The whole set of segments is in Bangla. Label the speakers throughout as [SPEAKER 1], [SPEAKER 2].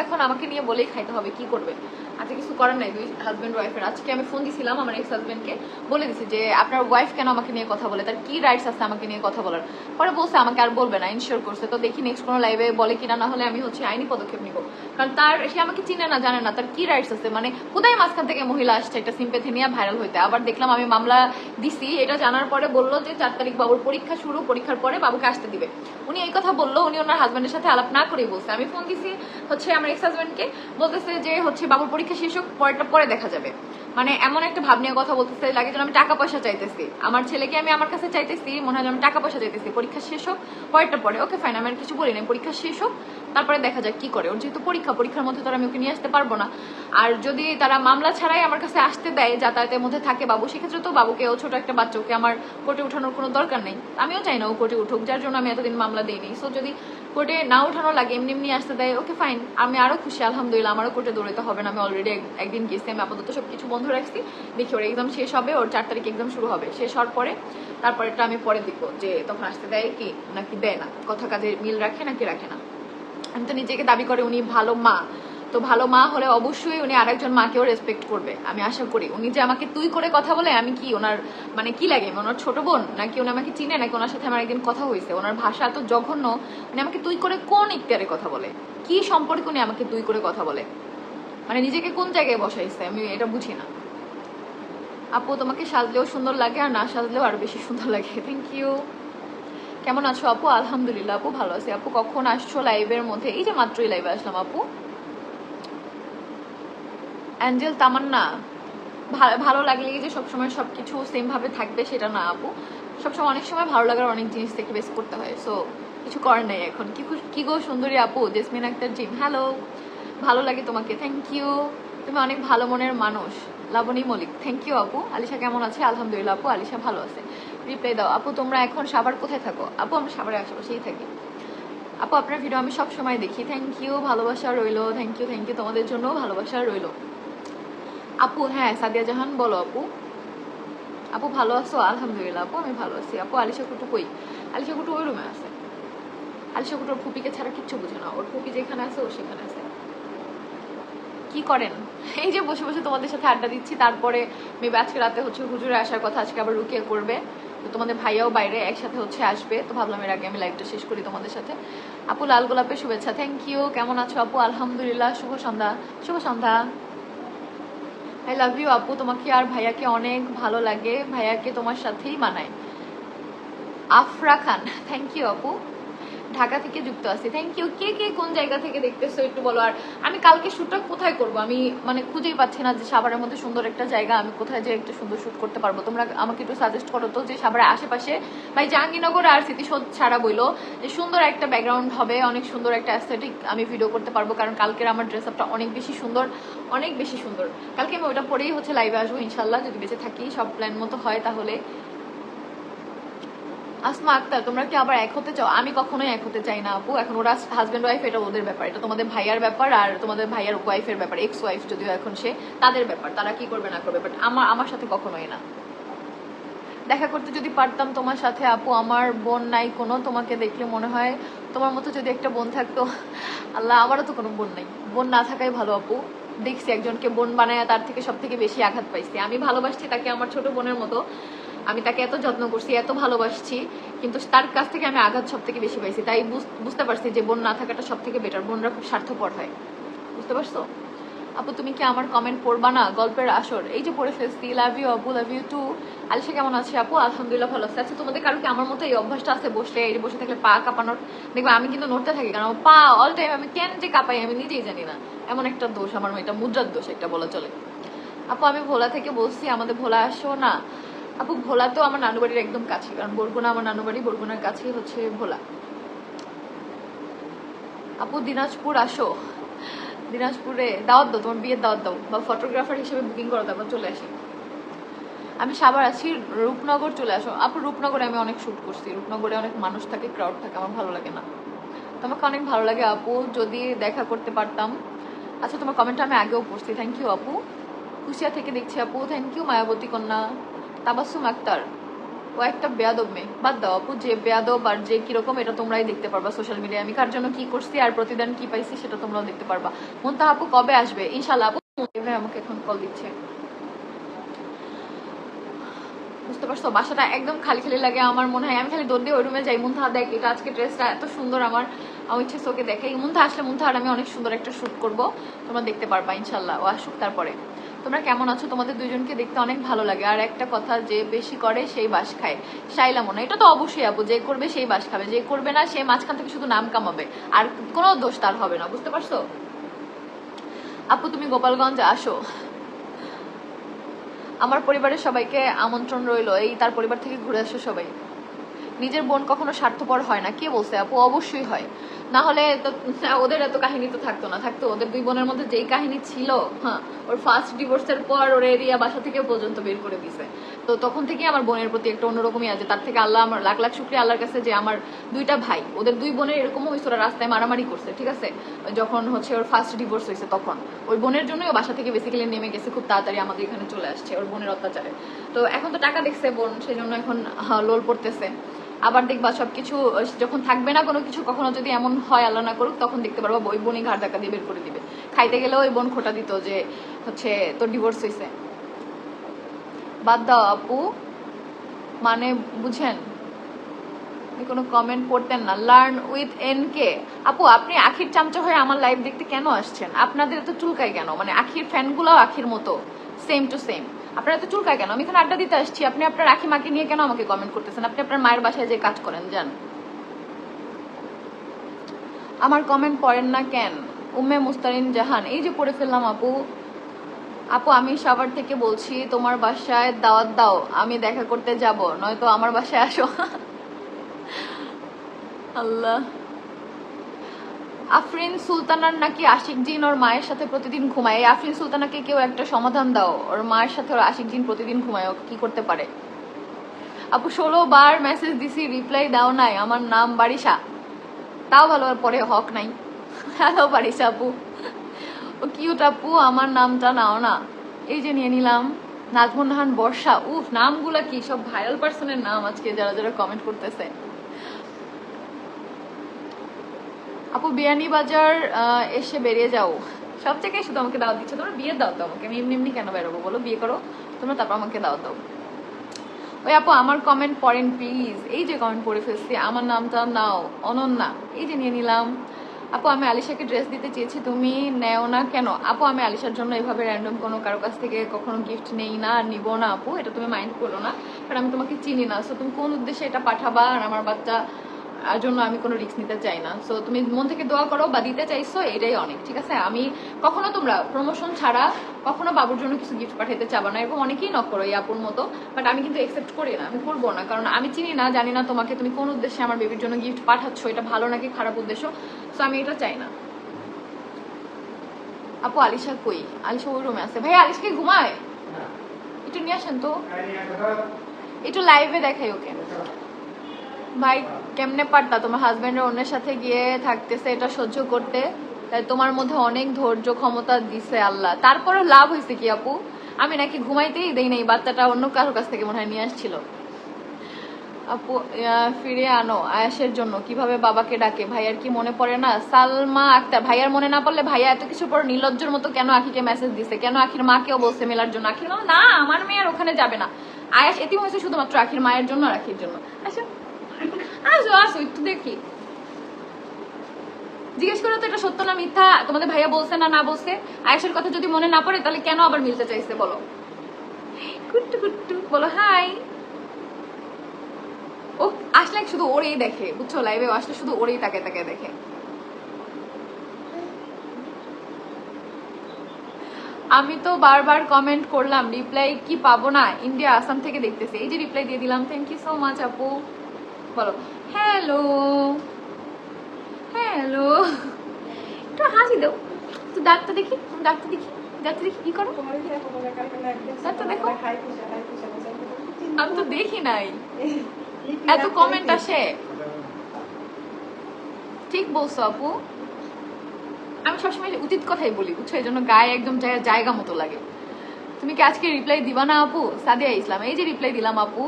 [SPEAKER 1] এখন আমাকে নিয়ে বলেই খাইতে হবে, কি করবে? আজকে কিছু করার নাই, দুই হাজব্যান্ড ওয়াইফের আজকে আমি ফোন দিছিলাম আমার এক্স হাজব্যান্ডকে বলে দিছি যে, আপনার ওয়াইফ কেন আমাকে নিয়ে কথা বলে? তার কি রাইটস আছে আমাকে নিয়ে কথা বলার? পরে বলছে, আমাকে আর বলবে না ইনশিওর করছে। তো দেখি নেক্সট কোনো লাইভে বলে কিনা, না হলে আমি হচ্ছে আইনি পদক্ষেপ নিব। কারণ তার, সে আমাকে চিনে না, জানে না, তার কি রাইটস আছে? মানে কোথায় মাঝখান থেকে মহিলা আসছে? একটা সিম্পেথি নিয়ে ভাইরাল হইতে। আবার দেখলাম আমি মামলা দিছি, এটা জানার পরে বলল যে, চার তারিখ বাবুর পরীক্ষা শুরু, পরীক্ষার পরে বাবুকে আসতে দিবে। উনি এই কথা বলল, উনি ওনার হাজব্যান্ডের সাথে আলাপ না করেই বলছে। আমি ফোন দিছি, হচ্ছে আমার এক্স হাজব্যান্ডকে বলতেছে যে হচ্ছে বাবুর পরীক্ষা শেষ হোক, পরেরটা পরে দেখা যাবে। মানে এমন একটা ভাব নিয়ে কথা বলতেছে, লাগে যেন আমি টাকা পয়সা চাইতেছি। আমার ছেলেকে আমি আমার কাছে চাইতেছি, মনে হয় আমি টাকা পয়সা চাইতেছি। পরীক্ষা শেষ হোক, পরেরটা পরে। ওকে ফাইন আমি আর কিছু বলি না পরীক্ষা শেষ হোক, তারপরে দেখা যাক কি করে। ওর যেহেতু পরীক্ষা, পরীক্ষার মধ্যে তো আর আমি ওকে নিয়ে আসতে পারব না। আর যদি তারা মামলা ছাড়াই আমার কাছে আসতে দেয়, যাতায়াতের মধ্যে থাকে বাবু, সেক্ষেত্রে তো বাবুকে ও ছোট একটা বাচ্চা ওকে আমার কোর্টে উঠানোর কোনো দরকার নেই। আমিও চাই না ও কোর্টে উঠুক, যার জন্য আমি এতদিন মামলা দিইনি। সো যদি কোর্টে না উঠানো লাগে, এমনি এমনি আসতে দেয় ওকে ফাইন আমি আরও খুশি, আলহামদুলিল্লাহ, আমারও কোর্টে দৌড়াতে হবে না, আমি অলরেডি একদিন গেছি আমি আপাতত সব কিছু বন্ধ রাখছি, দেখি ওর এক্সাম শেষ হবে, ওর চার তারিখ এক্সাম শুরু হবে, শেষ হওয়ার পরে তারপরেটা আমি পরে দেখব যে তখন আসতে দেয় কি, নাকি দেয় না, কথা কাজে মিল রাখে নাকি রাখে না। আমি তো নিজেকে দাবি করে উনি ভালো মা তো ভালো মা হলে অবশ্যই উনি আরেকজন মাকেও রেসপেক্ট করবে। আমি আশা করি। উনি যে আমাকে তুই করে কথা বলে, আমি কি ওনার মানে কি লাগে? ওনার ছোট বোন? নাকি উনি আমাকে চিনে? নাকি ওনার সাথে আমার একদিন কথা হয়েছে? ওনার ভাষা এত জঘন্য, উনি আমাকে তুই করে কোন ইখতিয়ারে কথা বলে? কি সম্পর্কে উনি আমাকে তুই করে কথা বলে? মানে নিজেকে কোন জায়গায় বসাইছে? আমি এটা বুঝি না। আপু, তোমাকে সাজলেও সুন্দর লাগে আর না সাজলেও আরও বেশি সুন্দর লাগে। থ্যাংক ইউ কেমন আছো আপু? আলহামদুলিল্লাহ আপু ভালো আছি। আপু, কখন আসছো লাইভের মধ্যে? এই যে মাত্রই লাইভে আসলাম আপু। অ্যাঞ্জেল, তামান্না ভালো লাগলেই যে সবসময় সবকিছু সেম ভাবে থাকবে সেটা না আপু। সবসময় অনেক সময় ভালো লাগার অনেক জিনিস থেকে বেস করতে হয় সো কিছু করার নেই এখন। কি কি গো সুন্দরী আপু, জেসমিন আক্তার জিম হ্যালো ভালো লাগে তোমাকে থ্যাংক ইউ তুমি অনেক ভালো মনের মানুষ, লাবণী মলিক থ্যাংক ইউ আপু। আলিশা কেমন আছে? আলহামদুলিল্লাহ আপু, আলিশা ভালো আছে। রিপ্লাই দাও। আপু, তোমরা এখন সাবার কোথায় থাকো? আপু, আমরা সাবারের আশেপাশেই থাকি। আপু, আপনার ভিডিও আমি সব সময় দেখি। থ্যাংক ইউ ভালোবাসা রইল। থ্যাংক ইউ থ্যাংক ইউ তোমাদের জন্য ভালোবাসা রইল। আপু হ্যাঁ সাদিয়া জাহান, বলো আপু। আপু, ভালো আছো? আলহামদুলিল্লাহ, আপু, আমি ভালো আছি। আপু, আলিশা কুটু কই? আলিশা কুটু ওই রুমে আছে। আলিশা কুটু ওর ফুপিকে ছাড়া কিচ্ছু বুঝে না। ওর ফুপি যেখানে আছে, ও সেখানে আছে। কি করেন? এই যে বসে বসে তোমাদের সাথে আড্ডা দিচ্ছি, তারপরে মেবি আজকে রাতে হচ্ছে হুজুরে আসার কথা, আজকে আবার রুকিয়ে করবে। তো তোমাদের ভাইয়াও বাইরে একসাথে হচ্ছে আসবে। তো ভাবলাম এর আগে আমি লাইভটা শেষ করি তোমাদের সাথে। আপু, লাল গোলাপের শুভেচ্ছা। থ্যাংক ইউ কেমন আছো আপু? আলহামদুলিল্লাহ। শুভ সন্ধ্যা। শুভ সন্ধ্যা। আই লাভ ইউ আপু। তোমাকে আর ভাইয়াকে অনেক ভালো লাগে। ভাইয়াকে তোমার সাথেই মানায় আফরা খান থ্যাংক ইউ আপু। ঢাকা থেকে যুক্ত আছি। থ্যাংক ইউ কে কে কোন জায়গা থেকে দেখতেছো একটু বলো? আর আমি কালকে শ্যুটটা কোথায় করব? আমি মানে খুঁজেই পাচ্ছি না যে সাভারের মধ্যে সুন্দর একটা জায়গা, আমি কোথায় যে একটা সুন্দর শ্যুট করতে পারব। তোমরা আমাকে একটু সাজেস্ট করো তো যে সাভারের আশেপাশে। ভাই, জাহাঙ্গীরনগর আর স্মৃতিসৌধ ছাড়া বইলো। যে সুন্দর একটা ব্যাকগ্রাউন্ড হবে, অনেক সুন্দর একটা অ্যাস্থেটিক আমি ভিডিও করতে পারব, কারণ কালকের আমার ড্রেস আপটা অনেক বেশি সুন্দর, অনেক বেশি সুন্দর। কালকে আমি ওটা পরেই হচ্ছে লাইভে আসব ইনশাল্লাহ, যদি বেঁচে থাকি, সব প্ল্যান মতো হয় তাহলে। আসমা, আক্তার, তোমরা কি আবার এক হতে চাও? আমি কখনোই এক হতে চাই না, আপু। এখন ওরা হাজব্যান্ড ওয়াইফ এটা ওদের ব্যাপার। এটা তোমাদের ভাইয়ার ব্যাপার আর তোমাদের ভাইয়ার ওয়াইফের ব্যাপার এক্স ওয়াইফ যদিও এখন সে, তাদের ব্যাপার। তারা কি করবে, না করবে বাট আমার আমার সাথে কখনোই না। দেখা করতে যদি পারতাম তোমার সাথে, আপু, আমার বোন নাই কোনো, তোমাকে দেখলে মনে হয় তোমার মতো যদি একটা বোন থাকতো, আল্লাহ, আমারও তো কোনো বোন নাই। বোন না থাকাই ভালো, আপু। দেখছি একজনকে বোন বানায় তার থেকে সব থেকে বেশি আঘাত পাইছি। আমি ভালোবাসছি তাকে আমার ছোট বোনের মতো। আমি তাকে এত যত্ন করছি, এত ভালোবাসছি, কিন্তু তার কাছ থেকে আমি আঘাত সব থেকে বেশি পাইছি। তাই বুঝ- বুঝতে পারছি যে বোন না থাকাটা সব থেকে বেটার বোনরা খুব স্বার্থপর হয়। বুঝতে পারছ? আপু, তুমি কি আমার কমেন্ট পড়বা না? গল্পের আসর। এই যে পড়ে ফেলছি লাভ ইউ আপু লাভ ইউ টু। আলিশা, কেমন আছে আপু? আলহামদুলিল্লাহ ভালো আছে। আচ্ছা তোমাদের কারও কি আমার মতো এই অভ্যাসটা আছে বসে, এই বসে থাকলে পা কাঁপানোর? দেখবে, আমি কিন্তু নড়তে থাকি, কারণ পা অল টাইম আমি কেন যে কাঁপাই আমি নিজেই জানি না। এমন একটা দোষ, আমার এটা মুদ্রার দোষ একটা বলা চলে। আপু, আমি ভোলা থেকে বলছি, আমাদের ভোলা আসো না। আপু, ভোলা তো আমার নানু বাড়ির একদম কাছে কারণ বরগুনা আমার নানু বাড়ি বরগুনার কাছেই হচ্ছে ভোলা। আপু, দিনাজপুর আসো। দিনাজপুরে দাওয়াত দাও, তোমার বিয়ের দাওয়াত দাও, বা ফটোগ্রাফার হিসেবে বুকিং করো, তারপর চলে আসি। আমি সাবার আছি, রূপনগর চলে আসো। আপু, রূপনগরে আমি অনেক শ্যুট করছি, রূপনগরে অনেক মানুষ থাকে ক্রাউড থাকে, আমার ভালো লাগে না। তোমাকে অনেক ভালো লাগে আপু, যদি দেখা করতে পারতাম। আচ্ছা তোমার কমেন্টটা আমি আগেও পড়ছি থ্যাংক ইউ আপু। কুশিয়া থেকে দেখছি আপু থ্যাংক ইউ মায়াবতী কন্যা। তাবাসুম আক্তার, ও একটা বেয়াদব মেয়ে। বাদ দাও আপু, যে বেয়াদব আর যে কীরকম, এটা তোমরাই দেখতে পারবা সোশ্যাল মিডিয়ায় আমি কার জন্য কি করছি আর প্রতিদিন কি পাইছি সেটা তোমরাও দেখতে পারবা। মুন্তাহা আপু কবে আসবে? ইনশাল্লাহ আপু আমাকে এখন কল দিচ্ছে। বুঝতে পারছ? বাসাটা একদম খালি খালি লাগে আমার মনে হয়। আমি খালি দৌড় দিয়ে ওই রুমে যাই। মুন্থা দেখ, এটা আজকে ড্রেসটা এত সুন্দর আমার। আমার ইচ্ছে চোখে দেখে মুন্থা আসলে মুন্থা আর আমি অনেক সুন্দর একটা শ্যুট করব। তোমরা দেখতে পারবা ইনশাল্লাহ ও আসুক তারপরে। তোমরা কেমন আছো? তোমাদের দুজনকে দেখতে অনেক ভালো লাগে। আর একটা কথা, যে বেশি করে সেই বাস খায়। শাইলা মনে এটা তো অবশ্যই আপু, যে করবে সেই বাস খাবে। যে করবে না, সে মাঝখান থেকে শুধু নাম কামাবে। আর কোনো দোষ তার হবে না, বুঝতে পারছ? আপু, তুমি গোপালগঞ্জ আসো। আমার পরিবারের সবাইকে আমন্ত্রণ রইল। এই, তার পরিবার থেকে ঘুরে আসো সবাই। নিজের বোন কখনো স্বার্থপর হয় না। কে বলছে আপু? অবশ্যই হয়। না হলে ওদের এত কাহিনী তো থাকতো না, থাকতো ওদের দুই বোনের মধ্যে যেই কাহিনী ছিল হ্যাঁ ওর ফার্স্ট ডিভোর্সের পর ওর এরিয়া বাসা থেকে পর্যন্ত বের করে দিছে। তো তখন থেকে আমার বোনের প্রতি একটা অন্যরকমই আছে, তার থেকে আল্লাহ আমার, লাখ লাখ শুক্রিয়া আল্লাহর কাছে যে আমার দুইটা ভাই, ওদের দুই বোনের এরকমও হয়েছে ওরা রাস্তায় মারামারি করছে, ঠিক আছে? যখন হচ্ছে ওর ফার্স্ট ডিভোর্স হয়েছে তখন। ওই বোনের জন্যই ও বাসা থেকে বেসিক্যালি নেমে গেছে, খুব তাড়াতাড়ি আমাদের এখানে চলে আসছে, ওর বোনের অত্যাচারে। তো এখন তো টাকা দেখছে বোন সেই জন্য এখন লোল পড়তেছে আবার দেখবা সবকিছু, যখন থাকবে না কোনো কিছু, কখনো যদি এমন হয়, আল্লাহ না করুক, তখন দেখতে পারব ওই বোনই ঘাট ধাক্কা দিয়ে বের করে দিবে। খাইতে গেলেও ওই বোন খোটা দিত যে, হচ্ছে, তোর ডিভোর্স হয়েছে বাদ দাও আপু। মানে বুঝেন কোনো কমেন্ট করতেন না। লার্ন উইথ এন কে আপু, আপনি আখির চামচা হয়ে আমার লাইভ দেখতে কেন আসছেন? আপনাদের এত চুলকায় কেন? মানে আখির ফ্যানগুলোও আখির মতো। সেম টু সেম আপনার এত চুলকায় কেন? আমি এখানে আড্ডা দিতে আসছি। আপনি আপনার রাখি মাকে নিয়ে কেন আমাকে কমেন্ট করতেছেন? আপনি আপনার মায়ের বাসায় যে কাজ করেন, যান। আমার কমেন্ট পড়েন না কেন? উম্মে মুস্তারিন জাহান, এই যে পড়ে ফেললাম আপু। আপু, আমি সবার থেকে বলছি, তোমার বাসায় দাওয়াত দাও, আমি দেখা করতে যাব, নয়তো আমার বাসায় আসো। আল্লাহ। আফরিন সুলতানার নাকি আশিক জিন ওর মায়ের সাথে প্রতিদিন ঘুমায়? এই আফরিন সুলতানাকে কেউ একটা সমাধান দাও। ওর মায়ের সাথে ওর আশিক জিন প্রতিদিন ঘুমায়। ও কি করতে পারে? আপু, ষোলো বার মেসেজ দিছি রিপ্লাই দাও নাই। আমার নাম বারিশা। তাও ভালো, আর পরে হক নাই। হ্যালো বারিশা আপু। ও কিউট আপু, আমার নামটা নাও না। এই যে নিয়ে নিলাম, নাজমুন বর্ষা। উফ, নামগুলা কি? সব ভাইরাল পার্সনের নাম আজকে যারা যারা কমেন্ট করতেছে। আপু বিয়ানি বাজার এসে বেরিয়ে যাও। সব জায়গায় শুধু আমাকে দাওয়াত দিচ্ছে। তোমরা বিয়ে দাও তো আমাকে। আমি এমনি এমনি কেন বেরোবো? বলো, বিয়ে করো। তোমরা তারপর আমাকে দাওয়াত দাও। ওই আপু, আমার কমেন্ট পড়েন প্লিজ এই যে কমেন্ট পড়ে ফেলছি, আমার নামটা নাও, অনন্যা। এই যে নিয়ে নিলাম। আপু, আমি আলিশাকে ড্রেস দিতে চেয়েছি, তুমি নেও না কেন? আপু, আমি আলিশার জন্য এভাবে র্যান্ডম কোনো কারও কাছ থেকে কখনো গিফট নেই না, আর নিবো না, আপু। এটা তুমি মাইন্ড করো না। কারণ আমি তোমাকে চিনি না। সো তুমি কোন উদ্দেশ্যে এটা পাঠাবা? আর আমার বাচ্চা আর জন্য আমি কোনো রিস্ক নিতে চাই না। সো তুমি মন থেকে দোয়া করো বা দিতে চাইছো এটাই অনেক ঠিক আছে? আমি কখনো তোমরা প্রমোশন ছাড়া কখনো বাবুর জন্য কিছু গিফট পাঠাইতে চাবা না এরকম অনেকেই নক করো এই আপুর মতো বাট আমি কিন্তু একসেপ্ট করি না আমি করব না কারণ আমি চিনি না জানি না তোমাকে তুমি কোন উদ্দেশ্যে আমার বেবির জন্য গিফট পাঠাচ্ছ এটা ভালো নাকি খারাপ উদ্দেশ্য? সো আমি এটা চাই না। আপু আলিশা কই? আলিশা ওই রুমে আছে। ভাই আলিশাকে ঘুমায়? একটু নিয়ে আসেন তো। একটু লাইভে দেখাই ওকে। ভাই, কেমনে পারতা? তোমার হাজবেন্ডের অন্যের সাথে গিয়ে থাকতেছে, এটা সহ্য করতে। তাই তোমার মধ্যে অনেক ধৈর্য ক্ষমতা দিছে আল্লাহ। তারপরও লাভ হয়েছে কি আপু? আমি নাকি ঘুমাইতেই দেই নাই, বাচ্চাটা অন্য কারোর কাছ থেকে মনে হয় নিয়ে আসছিল। আপু ফিরে আনো আয়াসের জন্য। কীভাবে বাবাকে ডাকে? ভাইয়ার কি মনে পড়ে না? সালমা আক্তার, ভাইয়ার মনে না পড়লে ভাইয়া এত কিছু পর নির্লজ্জের মতো কেন আখিকে মেসেজ দিছে? কেন আখির মাকেও বলছে মেলার জন্য? আখির না, আমার মেয়ে আর ওখানে যাবে না। আয়াস এটি হয়েছে শুধুমাত্র আখির মায়ের জন্য আর আখির জন্য। আচ্ছা আসো আসো, একটু দেখি। জিজ্ঞেস করো তো এটা সত্য না মিথ্যা? তোমাদের ভাইয়া বলছে না না বলছে? কথা যদি মনে না পড়ে, তাহলে কেন আবার মিলতে চাইছে, বলো। কুট্টু কুট্টু বলো, হাই। ও আসলে শুধু ওরেই দেখে, বুঝছ? লাইভে আসলে শুধু ওরেই তাকে তাকে দেখে। আমি তো বারবার কমেন্ট করলাম রিপ্লাই কি পাবো না? ইন্ডিয়া আসাম থেকে দেখতেছি। এই যে রিপ্লাই দিয়ে দিলাম থ্যাংক ইউ সো মাচ আপু। বলো হ্যালো হ্যালো একটু হাসি দাও। তো দাঁতটা দেখি দাঁতটা দেখি দাঁতটা দেখি, কি করো? দাঁতটা দেখো। আমি তো দেখি নাই। এত কমেন্ট আসে। ঠিক বলছো আপু। আমি সবসময় উচিত কথাই বলি, বুঝছ? এই জন্য গায়ে একদম জায়গা মতো লাগে। তুমি কি আজকে রিপ্লাই দিবা না আপু? সাদিয়া ইসলাম, এই যে রিপ্লাই দিলাম আপু।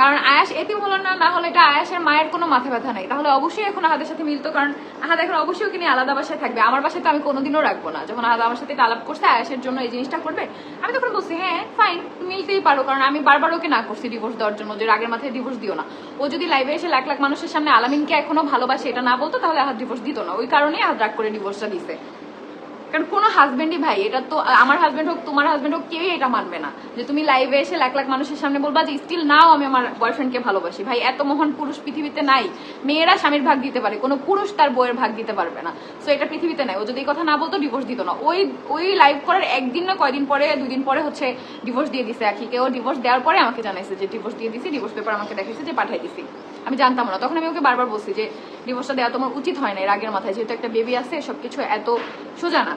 [SPEAKER 1] কারণ আয়াস এতিম হলো না না হলে এটা আয়াসের মায়ের কোনো মাথা ব্যথা নেই। তাহলে অবশ্যই এখন আহাদের সাথে মিলতো, কারণ আহাদ এখন অবশ্যই ওকে নিয়ে আলাদা বাসায় থাকবে। আমার বাসায় তো আমি কোনোদিনও রাখব না। যখন আহাদ আমার সাথে আলাপ করছে, আয়াসের জন্য এই জিনিসটা করবে, আমি তখন বলছি হ্যাঁ ফাইন মিলতেই পারো। কারণ আমি বারবার ওকে না করছি ডিভোর্স দেওয়ার জন্য। যে রাগের মাথায় ডিভোর্স দিও না। ও যদি লাইভে এসে লাখ লাখ মানুষের সামনে আলামিনকে এখনও ভালোবাসে এটা না বলতো, তাহলে আহাদ ডিভোর্স দিত না। ওই কারণেই আহাদ রাগ করে ডিভোর্সটা দিছে। কারণ কোনো হাজবেন্ডই ভাই, এটা তো আমার হাজবেন্ড হোক, তোমার হাজবেন্ড হোক, কেউই এটা মানবে না। যে তুমি লাইভে এসে লাখ লাখ মানুষের সামনে বলবা যে স্টিল নাও আমি আমার বয়ফ্রেন্ডকে ভালোবাসি। ভাই, এত মহান পুরুষ পৃথিবীতে নাই। মেয়েরা স্বামীর ভাগ দিতে পারে, কোনো পুরুষ তার বইয়ের ভাগ দিতে পারবে না। সো এটা পৃথিবীতে নাই। ও যদি এই কথা না বলতো ডিভোর্স দিত না। ওই ওই লাইভ করার একদিন না কয়দিন পরে, দুদিন পরে হচ্ছে ডিভোর্স দিয়ে দিছে আখিকে। ও ডিভোর্স দেওয়ার পরে আমাকে জানাইছে যে ডিভোর্স দিয়ে দিছি ডিভোর্স পেপার আমাকে দেখাইছে যে, পাঠাই দিছি। আমি জানতাম না। তখন আমি ওকে বারবার বলছি যে ডিভোর্সটা দেওয়া তোমার উচিত হয় না। এর আগের মাথায় যেহেতু একটা বেবি আছে, সবকিছু এত সোজা না।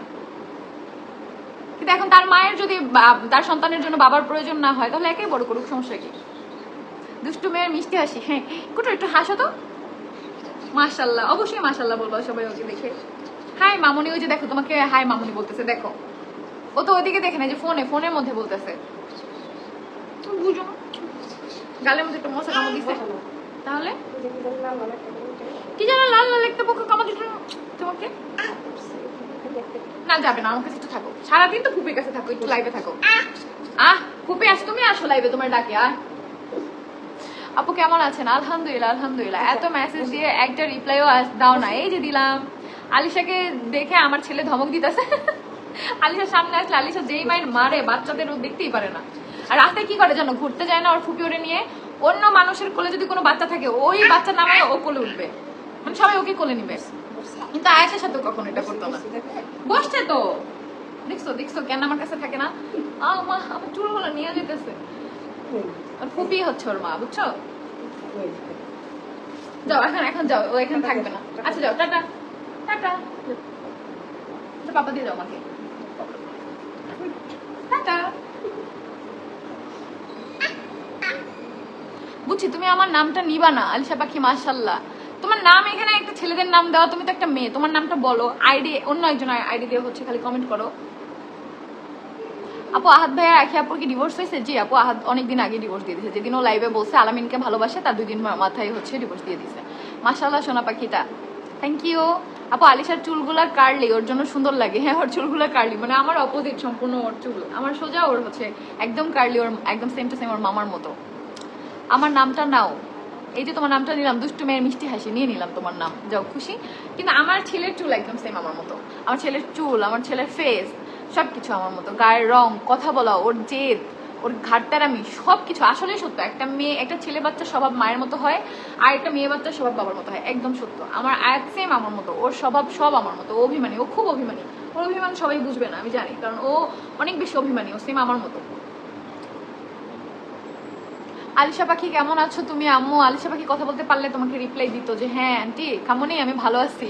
[SPEAKER 1] কিন্তু এখন তার মায়ের যদি তার সন্তানের জন্য বাবার প্রয়োজন না হয়, তাহলে একাই বড় করুক, সমস্যা কি? দুষ্টু মেয়ের মিষ্টি হাসি হ্যাঁ। কুটু একটু হাসো তো। মাশাল্লাহ অবশ্যই মাশাল্লাহ বলব সবাই ওকে দেখে। হাই মামুনি, ওই যে দেখো, তোমাকে হাই মামুনি বলতেছে, দেখো। ও তো ওদিকে দেখে না যে ফোনে, ফোনের মধ্যে বলতেছে। বুঝো। গালের মধ্যে একটা মশা কামড় দিছে। তাহলে? কি জানো লাল লাল একটা পোকা কামড় তোমাকে? না, যাবে না, আমার কাছে থাকো। সারাদিন তো ফুপির কাছে থাকো, একটু লাইভে থাকো। আহ, ফুপি আস তুমি আসো লাইভে তোমার ডাকে আপু কেমন আছেন? আলহামদুলিল্লাহ আলহামদুলিল্লাহ। এত মেসেজ দিয়ে একটা রিপ্লাইও দাও না, এই যে দিলাম। আলিশাকে দেখে আমার ছেলে ধমক দিতেছে। আলিশার সামনে আসলে আলিশা যেই মায়ের মারে, বাচ্চাদের ও দেখতেই পারে না। আর রাতে কি করে জানো, ঘুরতে যায় না ওর ফুপি ওরে নিয়ে? অন্য মানুষের কোলে যদি কোনো বাচ্চা থাকে, ওই বাচ্চা নামে ও কোলে উঠবে। মানে সবাই ওকে কোলে নিবে। কিন্তু সাথে কখনো এটা করতো না। বসছে তো। দেখছ দেখছ আমার কাছে থাকে না। আমার চুলগুলো নিয়ে যেতেছে। আর ফুপি হচ্ছে ওর মা, বুঝছ? যাও, এখন এখন যাও, ও এখানে থাকবে না। আচ্ছা যাও, টাটা টাটা। পাপা দিয়ে যাও আমাকে। টাটা। বুঝছি, তুমি আমার নামটা নিবা না, আলিশা পাখি, মাশাল্লাহ। তোমার নাম এখানে একটা ছেলেদের নাম দেওয়া তুমি তো একটা মেয়ে, তোমার নামটা বলো আইডি অন্য একজন আইডি দিয়ে হচ্ছে খালি কমেন্ট করো। আপু আহাদ ভাইয়া আখি আপুর কি ডিভোর্স হয়েছে? জি আপু আহাদ অনেকদিন আগে ডিভোর্স দিয়ে দিয়েছে। যেদিন ও লাইভে বলছে, আলামিনকে ভালোবাসে, তার দুই দিন মাথায় হচ্ছে ডিভোর্স দিয়ে দিয়েছে। মাশাল্লাহ সোনা পাখিটা। থ্যাংক ইউ আপু, আলিশার চুলগুলা কার্লি ওর জন্য সুন্দর লাগে। হ্যাঁ ওর চুলগুলা কার্লি মানে আমার অপোজিট সম্পূর্ণ ওর চুল। আমার সোজা ওর হচ্ছে একদম কার্লি ওর একদম সেম টু সেম ওর মামার মতো। আমার নামটা নাও। এই যে তোমার নামটা নিলাম, দুষ্টু মেয়ের মিষ্টি হাসি, নিয়ে নিলাম তোমার নাম। যাও, খুশি? কিন্তু আমার ছেলের চুল একদম সেম আমার মতো। আমার ছেলের চুল, আমার ছেলের ফেস সবকিছু আমার মতো। গায়ের রং, কথা বলা, ওর জেদ, ওর ঘাটতারামি সব কিছু আসলেই সত্য, একটা মেয়ে, একটা ছেলে বাচ্চা স্বভাব মায়ের মতো হয়, আর একটা মেয়ে বাচ্চার স্বভাব বাবার মতো হয়। একদম সত্য। আমার আয়াত সেম আমার মতো। ওর স্বভাব সব আমার মতো। ও অভিমানী, ও খুব অভিমানী। ওর অভিমান সবাই বুঝবে না, আমি জানি। কারণ ও অনেক বেশি অভিমানী, ও সেম আমার মতো। আলিশা পাখি কেমন আছো তুমি? আম্মু, আলিশা পাখি কথা বলতে পারলে তোমাকে রিপ্লাই দিত যে হ্যাঁ আন্টি কেমনই আমি ভালো আছি।